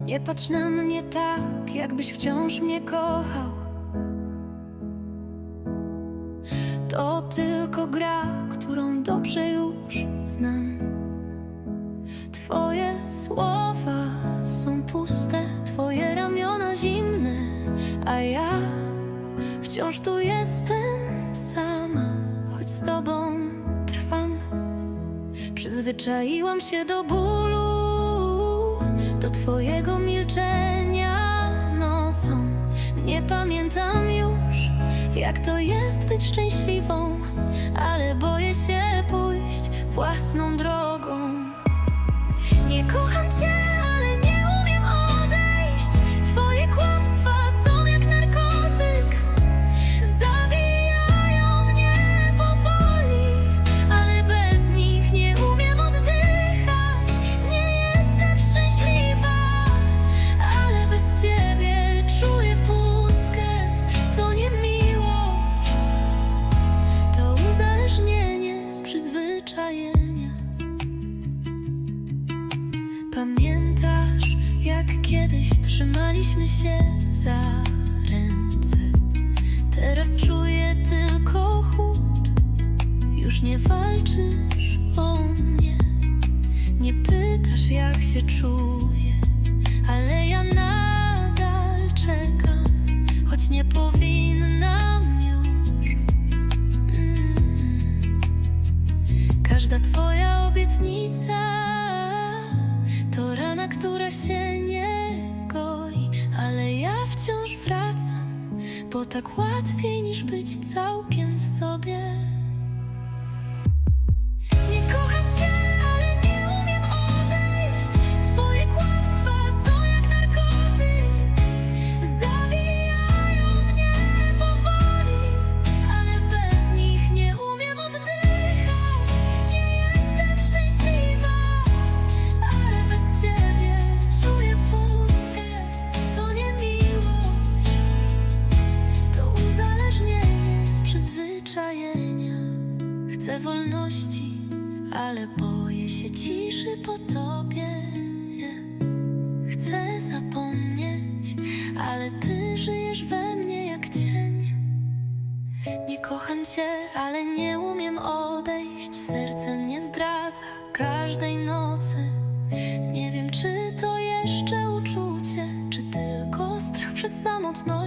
Nie patrz na mnie tak, jakbyś wciąż mnie kochał. To tylko gra, którą dobrze już znam. Twoje słowa są puste, twoje ramiona zimne, a ja wciąż tu jestem sama, choć z tobą trwam. Przyzwyczaiłam się do bólu, do twojego milczenia nocą. Nie pamiętam już, jak to jest być szczęśliwą, ale boję się pójść własną trzymaliśmy się za ręce? Teraz czuję tylko chłód. Już nie walczysz wciąż wracam, bo tak łatwiej niż być całkiem w sobie. Ale boję się ciszy po tobie. Chcę zapomnieć, ale ty żyjesz we mnie jak cień. Nie kocham cię, ale nie umiem odejść. Serce mnie zdradza każdej nocy. Nie wiem, czy to jeszcze uczucie, czy tylko strach przed samotnością,